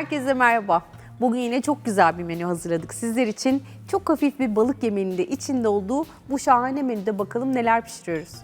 Herkese merhaba. Bugün yine çok güzel bir menü hazırladık sizler için. Çok hafif bir balık yemeğinin de içinde olduğu bu şahane menüde bakalım neler pişiriyoruz.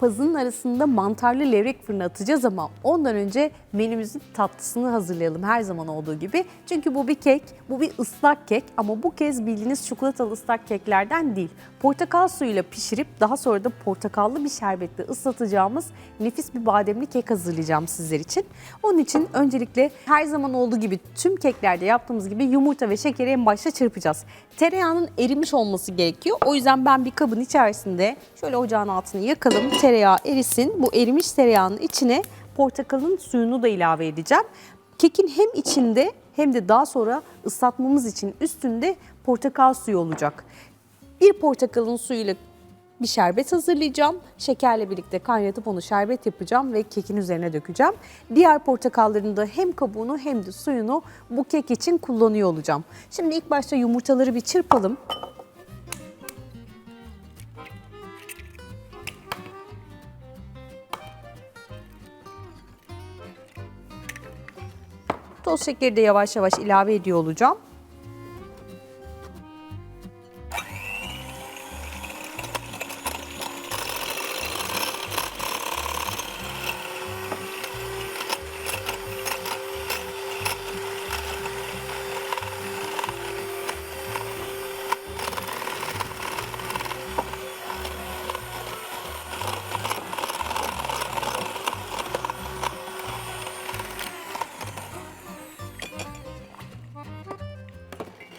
Pazının arasında mantarlı levrek fırına atacağız ama ondan önce menümüzün tatlısını hazırlayalım her zaman olduğu gibi. Çünkü bu bir kek, bu bir ıslak kek ama bu kez bildiğiniz çikolatalı ıslak keklerden değil. Portakal suyuyla pişirip daha sonra da portakallı bir şerbetle ıslatacağımız nefis bir bademli kek hazırlayacağım sizler için. Onun için öncelikle her zaman olduğu gibi tüm keklerde yaptığımız gibi yumurta ve şekeri en başta çırpacağız. Tereyağının erimiş olması gerekiyor. O yüzden ben bir kabın içerisinde şöyle ocağın altını yakalım. Tereyağı erisin. Bu erimiş tereyağının içine portakalın suyunu da ilave edeceğim. Kekin hem içinde hem de daha sonra ıslatmamız için üstünde portakal suyu olacak. Bir portakalın suyuyla bir şerbet hazırlayacağım. Şekerle birlikte kaynatıp onu şerbet yapacağım ve kekin üzerine dökeceğim. Diğer portakalların da hem kabuğunu hem de suyunu bu kek için kullanıyor olacağım. Şimdi ilk başta yumurtaları bir çırpalım. Toz şekeri de yavaş yavaş ilave ediyor olacağım.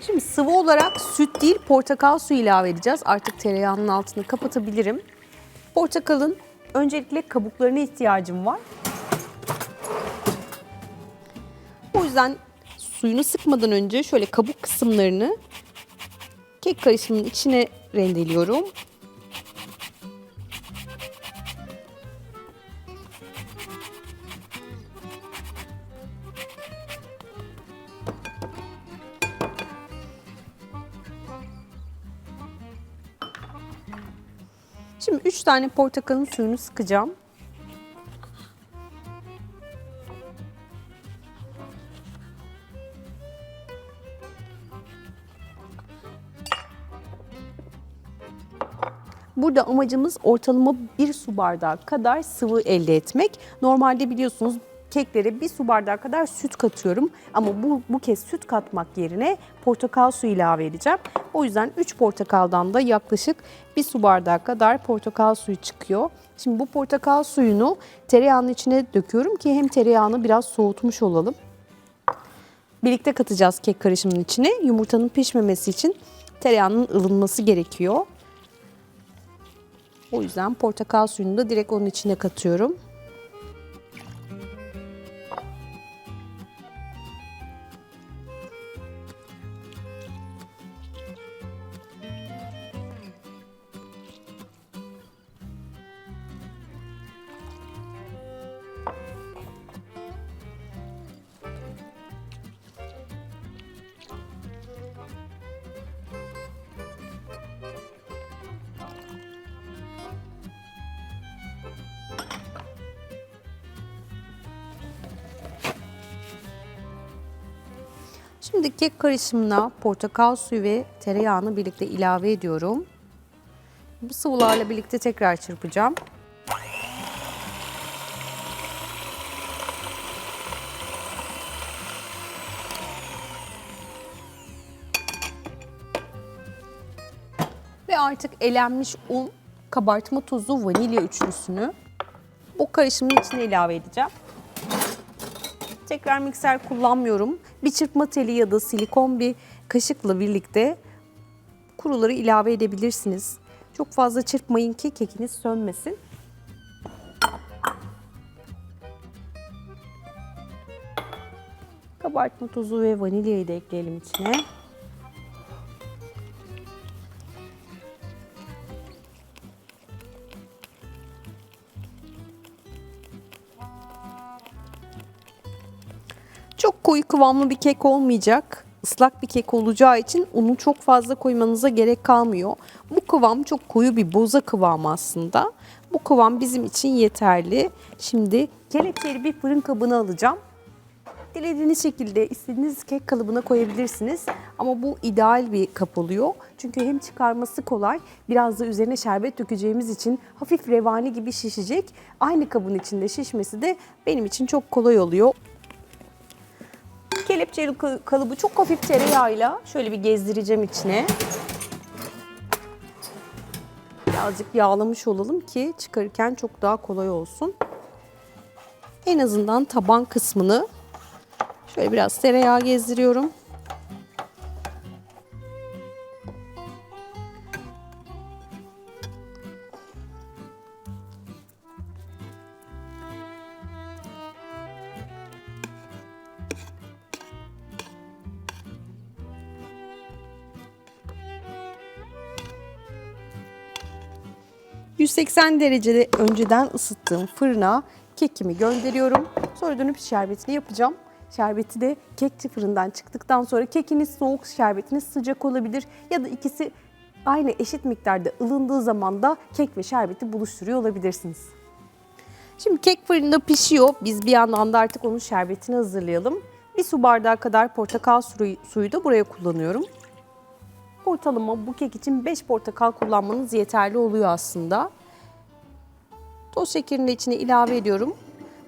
Şimdi sıvı olarak süt değil portakal suyu ilave edeceğiz. Artık tereyağının altını kapatabilirim. Portakalın öncelikle kabuklarına ihtiyacım var. O yüzden suyunu sıkmadan önce şöyle kabuk kısımlarını kek karışımının içine rendeliyorum. Tane portakalın suyunu sıkacağım. Burada amacımız ortalama bir su bardağı kadar sıvı elde etmek. Normalde biliyorsunuz keklere bir su bardağı kadar süt katıyorum. Ama bu, bu kez süt katmak yerine portakal suyu ilave edeceğim. O yüzden 3 portakaldan da yaklaşık bir su bardağı kadar portakal suyu çıkıyor. Şimdi bu portakal suyunu tereyağının içine döküyorum ki hem tereyağını biraz soğutmuş olalım. Birlikte katacağız kek karışımının içine. Yumurtanın pişmemesi için tereyağının ılınması gerekiyor. O yüzden portakal suyunu da direkt onun içine katıyorum. Şimdi kek karışımına portakal suyu ve tereyağını birlikte ilave ediyorum. Bu sıvılarla birlikte tekrar çırpacağım. Ve artık elenmiş un, kabartma tozu, vanilya üçlüsünü bu karışımın içine ilave edeceğim. Tekrar mikser kullanmıyorum. Bir çırpma teli ya da silikon bir kaşıkla birlikte kuruları ilave edebilirsiniz. Çok fazla çırpmayın ki kekiniz sönmesin. Kabartma tozu ve vanilyayı da ekleyelim içine. Koyu kıvamlı bir kek olmayacak. Islak bir kek olacağı için unu çok fazla koymanıza gerek kalmıyor. Bu kıvam çok koyu bir boza kıvamı aslında. Bu kıvam bizim için yeterli. Şimdi kelepçeli bir fırın kabına alacağım. Dilediğiniz şekilde istediğiniz kek kalıbına koyabilirsiniz. Ama bu ideal bir kap oluyor. Çünkü hem çıkarması kolay, biraz da üzerine şerbet dökeceğimiz için hafif revani gibi şişecek. Aynı kabın içinde şişmesi de benim için çok kolay oluyor. Kelepçeli ka- kalıbı çok hafif tereyağıyla şöyle bir gezdireceğim içine. Birazcık yağlamış olalım ki çıkarırken çok daha kolay olsun. En azından taban kısmını şöyle biraz tereyağı gezdiriyorum. ...180 derecede önceden ısıttığım fırına kekimi gönderiyorum. Sonra dönüp şerbetini yapacağım. Şerbeti de kekçi fırından çıktıktan sonra kekiniz soğuk, şerbetiniz sıcak olabilir. Ya da ikisi aynı eşit miktarda ılındığı zaman da kek ve şerbeti buluşturuyor olabilirsiniz. Şimdi kek fırında pişiyor. Biz bir yandan da artık onun şerbetini hazırlayalım. Bir su bardağı kadar portakal suyu, suyu da buraya kullanıyorum. Ortalama bu kek için 5 portakal kullanmanız yeterli oluyor aslında. Toz şekerini içine ilave ediyorum.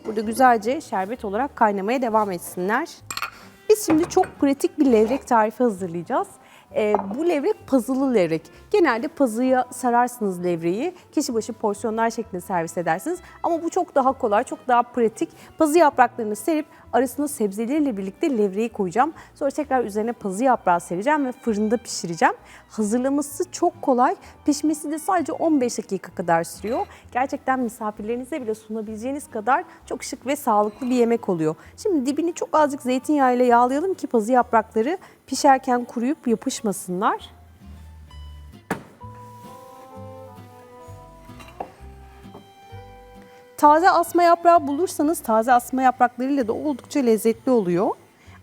Burada güzelce şerbet olarak kaynamaya devam etsinler. Biz şimdi çok pratik bir levrek tarifi hazırlayacağız. Ee, bu levrek pazılı levrek. Genelde pazıya sararsınız levreyi. Kişi başı porsiyonlar şeklinde servis edersiniz. Ama bu çok daha kolay, çok daha pratik. Pazı yapraklarını serip arasına sebzeleriyle birlikte levreyi koyacağım. Sonra tekrar üzerine pazı yaprağı sereceğim ve fırında pişireceğim. Hazırlaması çok kolay. Pişmesi de sadece 15 dakika kadar sürüyor. Gerçekten misafirlerinize bile sunabileceğiniz kadar çok şık ve sağlıklı bir yemek oluyor. Şimdi dibini çok azıcık zeytinyağıyla yağlayalım ki pazı yaprakları pişerken kuruyup yapışmasınlar. Taze asma yaprağı bulursanız taze asma yapraklarıyla da oldukça lezzetli oluyor.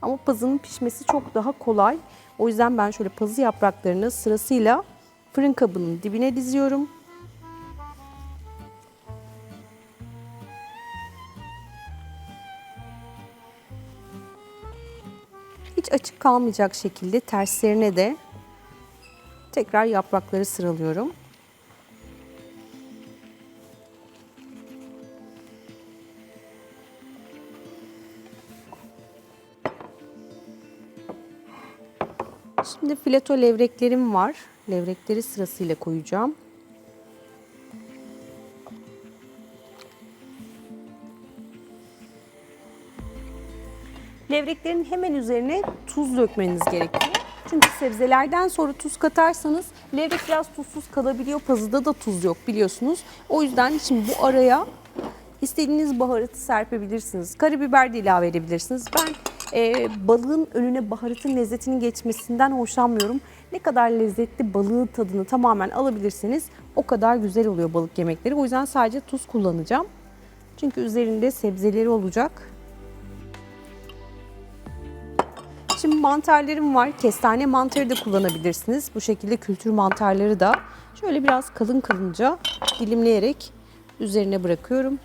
Ama pazının pişmesi çok daha kolay. O yüzden ben şöyle pazı yapraklarını sırasıyla fırın kabının dibine diziyorum. Hiç açık kalmayacak şekilde terslerine de tekrar yaprakları sıralıyorum. Şimdi fileto levreklerim var. Levrekleri sırasıyla koyacağım. Levreklerin hemen üzerine tuz dökmeniz gerekiyor. Çünkü sebzelerden sonra tuz katarsanız levrek biraz tuzsuz kalabiliyor. Pazıda da tuz yok biliyorsunuz. O yüzden şimdi bu araya istediğiniz baharatı serpebilirsiniz. Karabiber de ilave edebilirsiniz. Ben e, balığın önüne baharatın lezzetinin geçmesinden hoşlanmıyorum. Ne kadar lezzetli balığın tadını tamamen alabilirseniz o kadar güzel oluyor balık yemekleri. O yüzden sadece tuz kullanacağım. Çünkü üzerinde sebzeleri olacak. Şimdi mantarlarım var. Kestane mantarı da kullanabilirsiniz. Bu şekilde kültür mantarları da şöyle biraz kalın kalınca dilimleyerek üzerine bırakıyorum.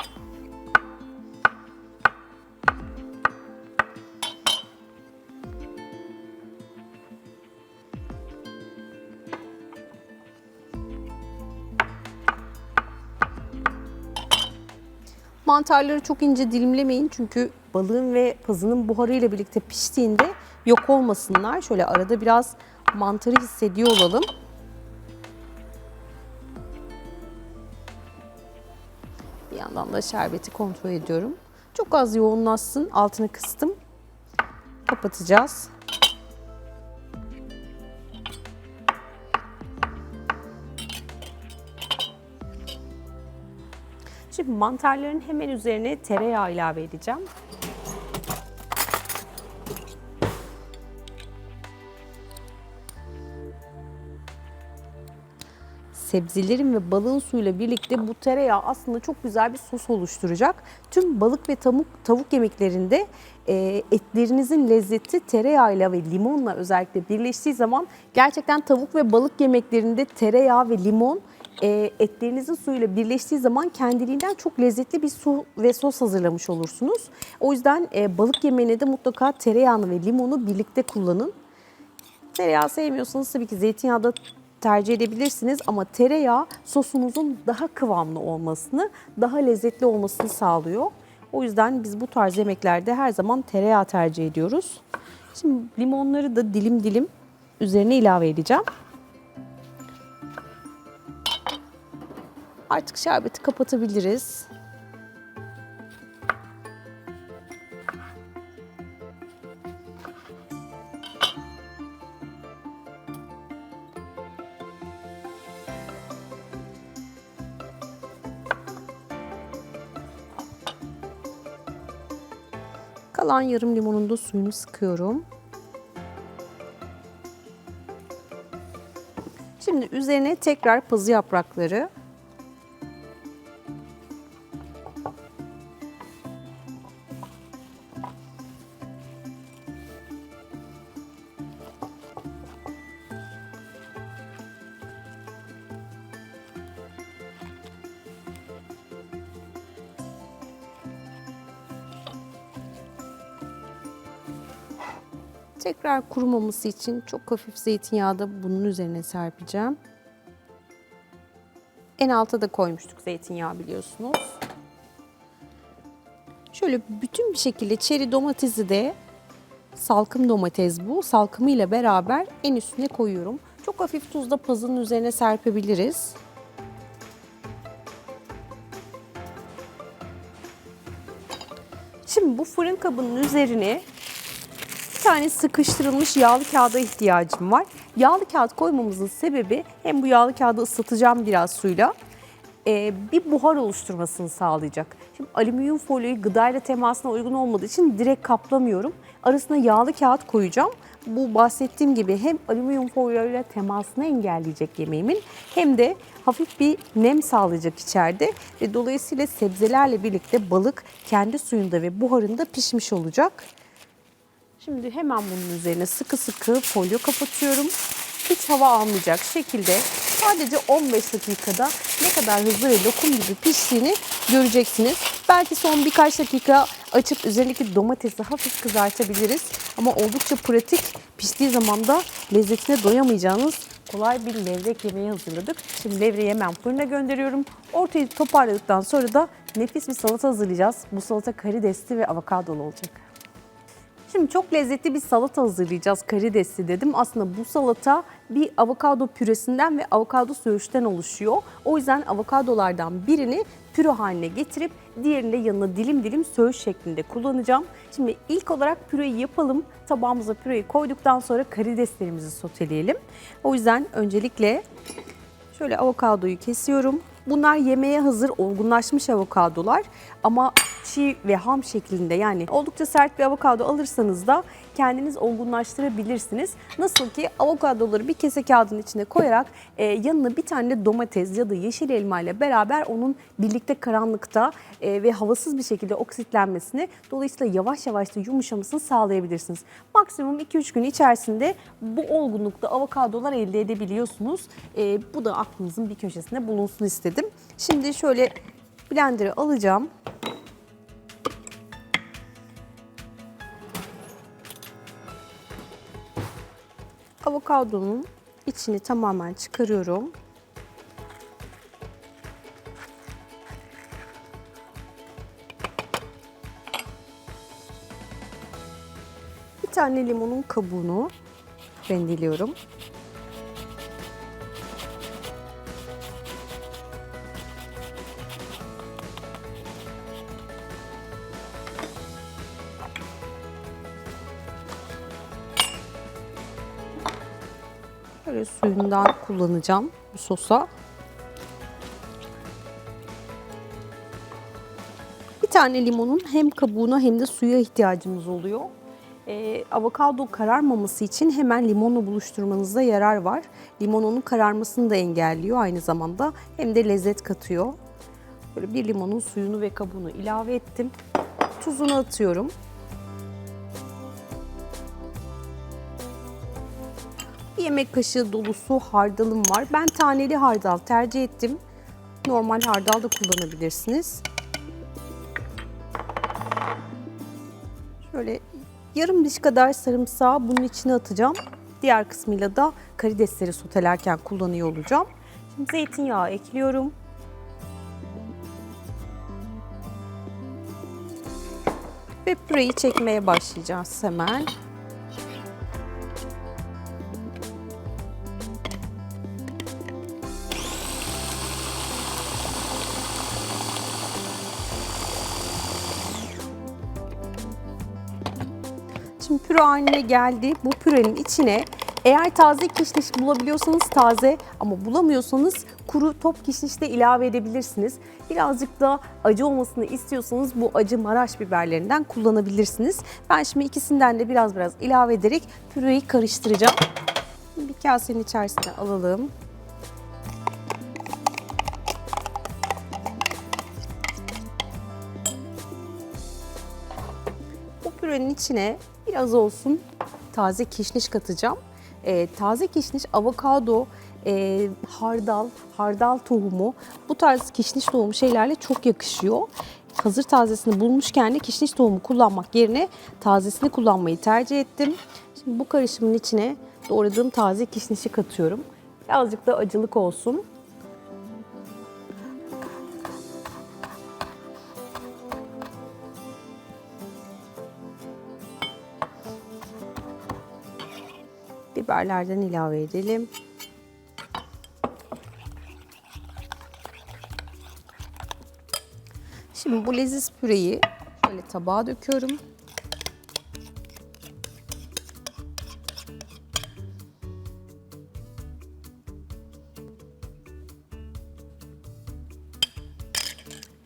Mantarları çok ince dilimlemeyin çünkü balığın ve pazının buharıyla birlikte piştiğinde yok olmasınlar. Şöyle arada biraz mantarı hissediyor olalım. Bir yandan da şerbeti kontrol ediyorum. Çok az yoğunlaşsın. Altını kıstım. Kapatacağız. Şimdi mantarların hemen üzerine tereyağı ilave edeceğim. sebzelerin ve balığın suyuyla birlikte bu tereyağı aslında çok güzel bir sos oluşturacak. Tüm balık ve tavuk, tavuk yemeklerinde e, etlerinizin lezzeti tereyağıyla ve limonla özellikle birleştiği zaman gerçekten tavuk ve balık yemeklerinde tereyağı ve limon e, etlerinizin suyuyla birleştiği zaman kendiliğinden çok lezzetli bir su ve sos hazırlamış olursunuz. O yüzden e, balık yemeğine de mutlaka tereyağını ve limonu birlikte kullanın. Tereyağı sevmiyorsanız tabii ki zeytinyağı da tercih edebilirsiniz ama tereyağı sosunuzun daha kıvamlı olmasını, daha lezzetli olmasını sağlıyor. O yüzden biz bu tarz yemeklerde her zaman tereyağı tercih ediyoruz. Şimdi limonları da dilim dilim üzerine ilave edeceğim. Artık şerbeti kapatabiliriz. Kalan yarım limonun da suyunu sıkıyorum. Şimdi üzerine tekrar pazı yaprakları Tekrar kurumaması için çok hafif zeytinyağı da bunun üzerine serpeceğim. En alta da koymuştuk zeytinyağı biliyorsunuz. Şöyle bütün bir şekilde çeri domatesi de salkım domates bu. Salkımı ile beraber en üstüne koyuyorum. Çok hafif tuz da pazının üzerine serpebiliriz. Şimdi bu fırın kabının üzerine tane sıkıştırılmış yağlı kağıda ihtiyacım var. Yağlı kağıt koymamızın sebebi hem bu yağlı kağıdı ıslatacağım biraz suyla e, bir buhar oluşturmasını sağlayacak. Şimdi alüminyum folyoyu gıdayla temasına uygun olmadığı için direkt kaplamıyorum. Arasına yağlı kağıt koyacağım. Bu bahsettiğim gibi hem alüminyum folyoyla temasını engelleyecek yemeğimin hem de hafif bir nem sağlayacak içeride ve dolayısıyla sebzelerle birlikte balık kendi suyunda ve buharında pişmiş olacak. Şimdi hemen bunun üzerine sıkı sıkı folyo kapatıyorum. Hiç hava almayacak şekilde sadece 15 dakikada ne kadar hızlı ve lokum gibi piştiğini göreceksiniz. Belki son birkaç dakika açıp üzerindeki domatesi hafif kızartabiliriz. Ama oldukça pratik piştiği zaman da lezzetine doyamayacağınız kolay bir levrek yemeği hazırladık. Şimdi levreyi hemen fırına gönderiyorum. Ortayı toparladıktan sonra da nefis bir salata hazırlayacağız. Bu salata karidesli ve avokadolu olacak. Şimdi çok lezzetli bir salata hazırlayacağız karidesli dedim. Aslında bu salata bir avokado püresinden ve avokado söğüşten oluşuyor. O yüzden avokadolardan birini püre haline getirip diğerini de yanına dilim dilim söğüş şeklinde kullanacağım. Şimdi ilk olarak püreyi yapalım. Tabağımıza püreyi koyduktan sonra karideslerimizi soteleyelim. O yüzden öncelikle şöyle avokadoyu kesiyorum. Bunlar yemeğe hazır olgunlaşmış avokadolar ama çiğ ve ham şeklinde yani oldukça sert bir avokado alırsanız da kendiniz olgunlaştırabilirsiniz. Nasıl ki avokadoları bir kese kağıdın içine koyarak e, yanına bir tane domates ya da yeşil elma ile beraber onun birlikte karanlıkta e, ve havasız bir şekilde oksitlenmesini dolayısıyla yavaş yavaş da yumuşamasını sağlayabilirsiniz. Maksimum 2-3 gün içerisinde bu olgunlukta avokadolar elde edebiliyorsunuz. E, bu da aklınızın bir köşesinde bulunsun istedim. Şimdi şöyle blender'ı alacağım. Avokadonun içini tamamen çıkarıyorum. Bir tane limonun kabuğunu rendeliyorum. Suyundan kullanacağım bu sosa. Bir tane limonun hem kabuğuna hem de suya ihtiyacımız oluyor. Ee, avokado kararmaması için hemen limonla buluşturmanızda yarar var. Limon onun kararmasını da engelliyor aynı zamanda. Hem de lezzet katıyor. Böyle bir limonun suyunu ve kabuğunu ilave ettim. Tuzunu atıyorum. Yemek kaşığı dolusu hardalım var. Ben taneli hardal tercih ettim. Normal hardal da kullanabilirsiniz. Şöyle yarım diş kadar sarımsağı bunun içine atacağım. Diğer kısmıyla da karidesleri sotelerken kullanıyor olacağım. Şimdi zeytinyağı ekliyorum. Ve püreyi çekmeye başlayacağız hemen. Püre haline geldi. Bu pürenin içine eğer taze kişniş bulabiliyorsanız taze ama bulamıyorsanız kuru top kişniş de ilave edebilirsiniz. Birazcık da acı olmasını istiyorsanız bu acı Maraş biberlerinden kullanabilirsiniz. Ben şimdi ikisinden de biraz biraz ilave ederek püreyi karıştıracağım. Bir kasenin içerisine alalım. Bu pürenin içine biraz olsun taze kişniş katacağım. Ee, taze kişniş, avokado, e, hardal, hardal tohumu bu tarz kişniş tohumu şeylerle çok yakışıyor. Hazır tazesini bulmuşken de kişniş tohumu kullanmak yerine tazesini kullanmayı tercih ettim. Şimdi bu karışımın içine doğradığım taze kişnişi katıyorum. Birazcık da acılık olsun. Biberlerden ilave edelim. Şimdi bu leziz püreyi şöyle tabağa döküyorum.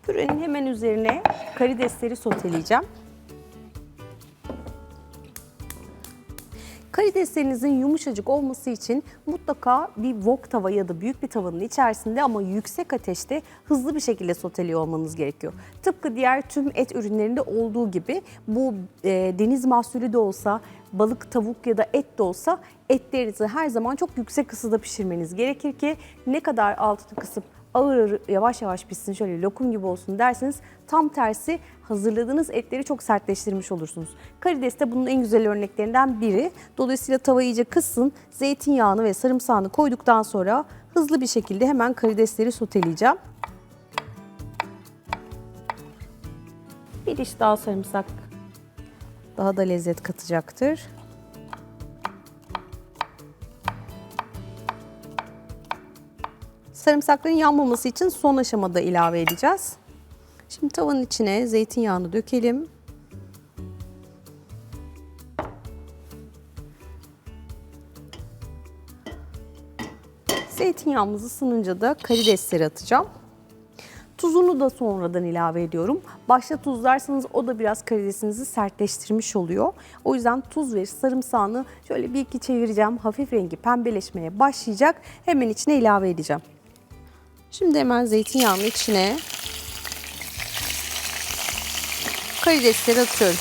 Pürenin hemen üzerine karidesleri soteleyeceğim. Karideslerinizin yumuşacık olması için mutlaka bir wok tava ya da büyük bir tavanın içerisinde ama yüksek ateşte hızlı bir şekilde soteliyor olmanız gerekiyor. Tıpkı diğer tüm et ürünlerinde olduğu gibi bu e, deniz mahsulü de olsa, balık, tavuk ya da et de olsa etlerinizi her zaman çok yüksek ısıda pişirmeniz gerekir ki ne kadar altını kısıp ağır ağır yavaş yavaş pişsin şöyle lokum gibi olsun derseniz tam tersi hazırladığınız etleri çok sertleştirmiş olursunuz. Karides de bunun en güzel örneklerinden biri. Dolayısıyla tavayı iyice kıssın. Zeytinyağını ve sarımsağını koyduktan sonra hızlı bir şekilde hemen karidesleri soteleyeceğim. Bir diş daha sarımsak daha da lezzet katacaktır. Sarımsakların yanmaması için son aşamada ilave edeceğiz. Şimdi tavanın içine zeytinyağını dökelim. Zeytinyağımız ısınınca da karidesleri atacağım. Tuzunu da sonradan ilave ediyorum. Başta tuzlarsanız o da biraz karidesinizi sertleştirmiş oluyor. O yüzden tuz ve sarımsağını şöyle bir iki çevireceğim. Hafif rengi pembeleşmeye başlayacak. Hemen içine ilave edeceğim. Şimdi hemen zeytinyağının içine karidesleri atıyorum.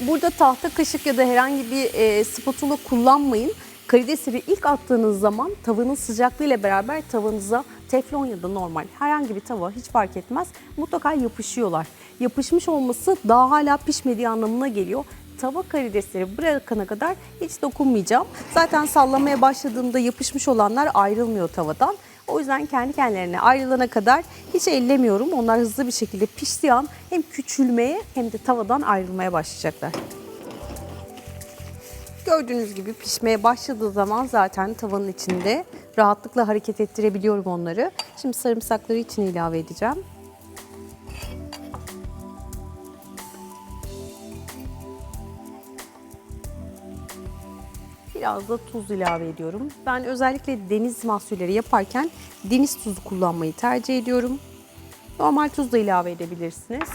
Burada tahta kaşık ya da herhangi bir e, spatula kullanmayın. Karidesleri ilk attığınız zaman tavanın sıcaklığıyla beraber tavanıza teflon ya da normal herhangi bir tava hiç fark etmez mutlaka yapışıyorlar. Yapışmış olması daha hala pişmediği anlamına geliyor. Tava karidesleri bırakana kadar hiç dokunmayacağım. Zaten sallamaya başladığımda yapışmış olanlar ayrılmıyor tavadan. O yüzden kendi kendilerine ayrılana kadar hiç ellemiyorum. Onlar hızlı bir şekilde piştiği an hem küçülmeye hem de tavadan ayrılmaya başlayacaklar. Gördüğünüz gibi pişmeye başladığı zaman zaten tavanın içinde rahatlıkla hareket ettirebiliyorum onları. Şimdi sarımsakları içine ilave edeceğim. Biraz da tuz ilave ediyorum. Ben özellikle deniz mahsulleri yaparken deniz tuzu kullanmayı tercih ediyorum. Normal tuz da ilave edebilirsiniz.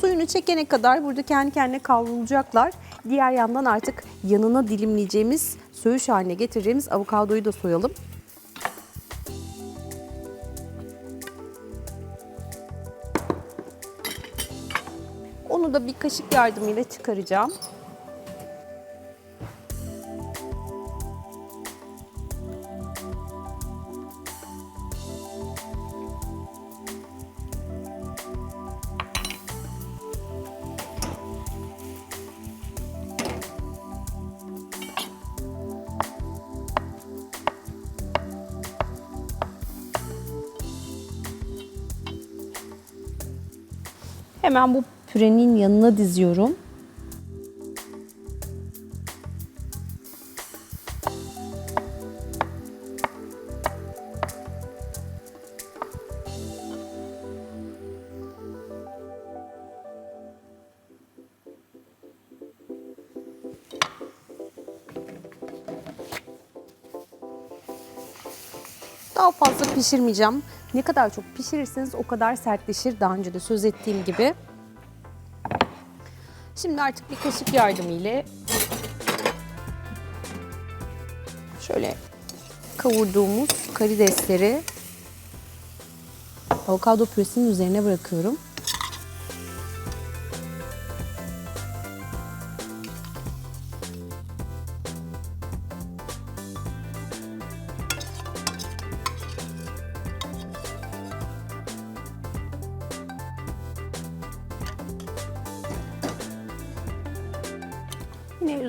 Suyunu çekene kadar burada kendi kendine kavrulacaklar. Diğer yandan artık yanına dilimleyeceğimiz, söğüş haline getireceğimiz avokadoyu da soyalım. Onu da bir kaşık yardımıyla çıkaracağım. Hemen bu pürenin yanına diziyorum. Daha fazla pişirmeyeceğim. Ne kadar çok pişirirseniz o kadar sertleşir. Daha önce de söz ettiğim gibi. Şimdi artık bir kaşık yardımıyla şöyle kavurduğumuz karidesleri avokado püresinin üzerine bırakıyorum.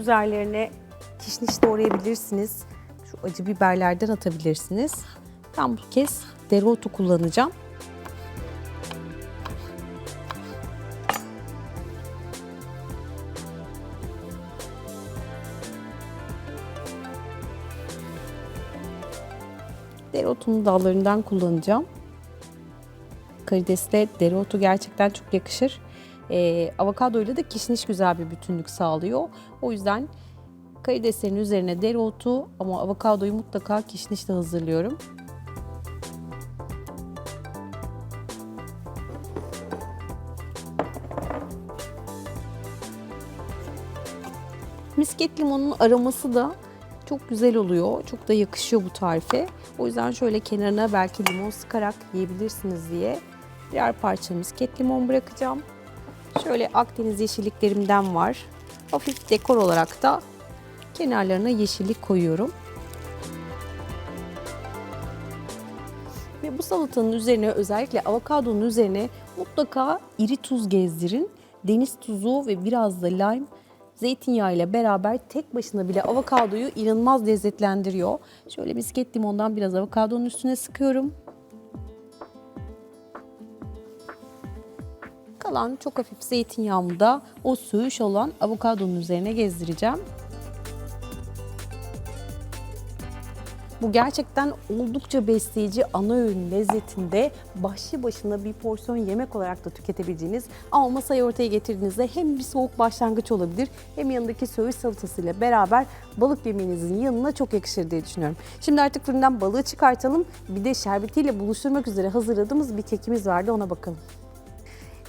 Üzerlerine kişniş doğrayabilirsiniz. Şu acı biberlerden atabilirsiniz. Ben bu kez dereotu kullanacağım. Dereotunun dallarından kullanacağım. Karidesle dereotu gerçekten çok yakışır. Ee, avokadoyla da kişniş güzel bir bütünlük sağlıyor. O yüzden karideslerin üzerine dereotu ama avokadoyu mutlaka kişnişle hazırlıyorum. Misket limonun aroması da çok güzel oluyor. Çok da yakışıyor bu tarife. O yüzden şöyle kenarına belki limon sıkarak yiyebilirsiniz diye birer parça misket limon bırakacağım. Şöyle Akdeniz yeşilliklerimden var. Hafif dekor olarak da kenarlarına yeşillik koyuyorum. Ve bu salatanın üzerine özellikle avokadonun üzerine mutlaka iri tuz gezdirin. Deniz tuzu ve biraz da lime zeytinyağı ile beraber tek başına bile avokadoyu inanılmaz lezzetlendiriyor. Şöyle misket limondan biraz avokadonun üstüne sıkıyorum. Kalan çok hafif zeytinyağımı da o söğüş olan avokadonun üzerine gezdireceğim. Bu gerçekten oldukça besleyici ana öğün lezzetinde başlı başına bir porsiyon yemek olarak da tüketebileceğiniz ama masaya ortaya getirdiğinizde hem bir soğuk başlangıç olabilir hem yanındaki söğüş salatasıyla beraber balık yemeğinizin yanına çok yakışır diye düşünüyorum. Şimdi artık fırından balığı çıkartalım. Bir de şerbetiyle buluşturmak üzere hazırladığımız bir kekimiz vardı ona bakalım.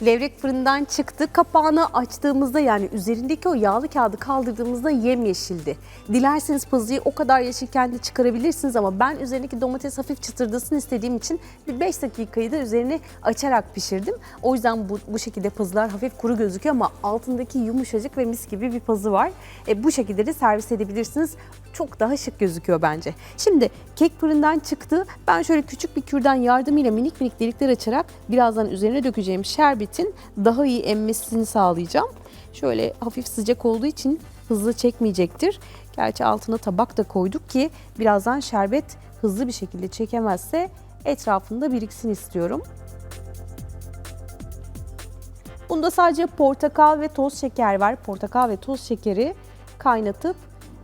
Levrek fırından çıktı. Kapağını açtığımızda yani üzerindeki o yağlı kağıdı kaldırdığımızda yemyeşildi. Dilerseniz pazıyı o kadar yeşilken de çıkarabilirsiniz ama ben üzerindeki domates hafif çıtırdasın istediğim için bir 5 dakikayı da üzerine açarak pişirdim. O yüzden bu, bu şekilde pazılar hafif kuru gözüküyor ama altındaki yumuşacık ve mis gibi bir pazı var. E, bu şekilde de servis edebilirsiniz. Çok daha şık gözüküyor bence. Şimdi kek fırından çıktı. Ben şöyle küçük bir kürdan yardımıyla minik minik delikler açarak birazdan üzerine dökeceğim şerbetin daha iyi emmesini sağlayacağım. Şöyle hafif sıcak olduğu için hızlı çekmeyecektir. Gerçi altına tabak da koyduk ki birazdan şerbet hızlı bir şekilde çekemezse etrafında biriksin istiyorum. Bunda sadece portakal ve toz şeker var. Portakal ve toz şekeri kaynatıp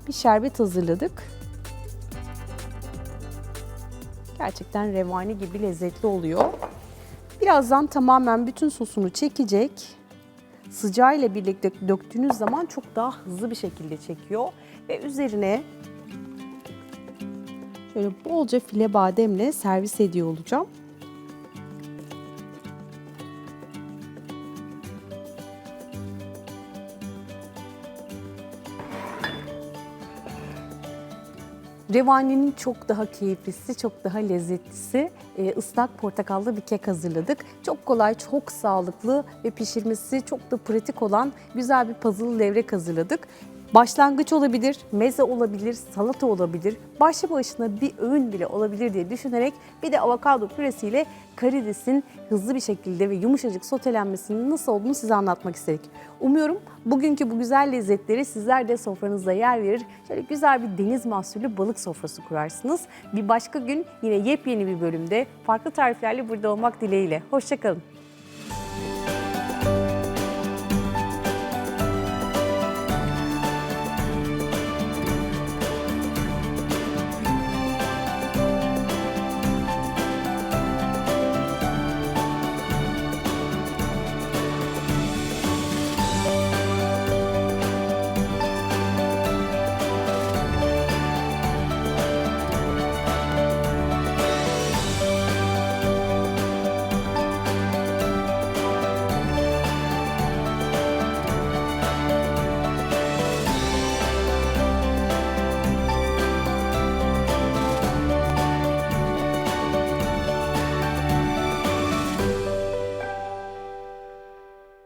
bir şerbet hazırladık. Gerçekten revani gibi lezzetli oluyor. Birazdan tamamen bütün sosunu çekecek. sıcağıyla birlikte döktüğünüz zaman çok daha hızlı bir şekilde çekiyor. Ve üzerine şöyle bolca file bademle servis ediyor olacağım. Revani'nin çok daha keyiflisi, çok daha lezzetlisi e, ıslak portakallı bir kek hazırladık. Çok kolay, çok sağlıklı ve pişirmesi çok da pratik olan güzel bir puzzle levrek hazırladık. Başlangıç olabilir, meze olabilir, salata olabilir, başlı başına bir öğün bile olabilir diye düşünerek bir de avokado püresiyle karidesin hızlı bir şekilde ve yumuşacık sotelenmesinin nasıl olduğunu size anlatmak istedik. Umuyorum bugünkü bu güzel lezzetleri sizler de sofranızda yer verir. Şöyle güzel bir deniz mahsulü balık sofrası kurarsınız. Bir başka gün yine yepyeni bir bölümde farklı tariflerle burada olmak dileğiyle. Hoşçakalın.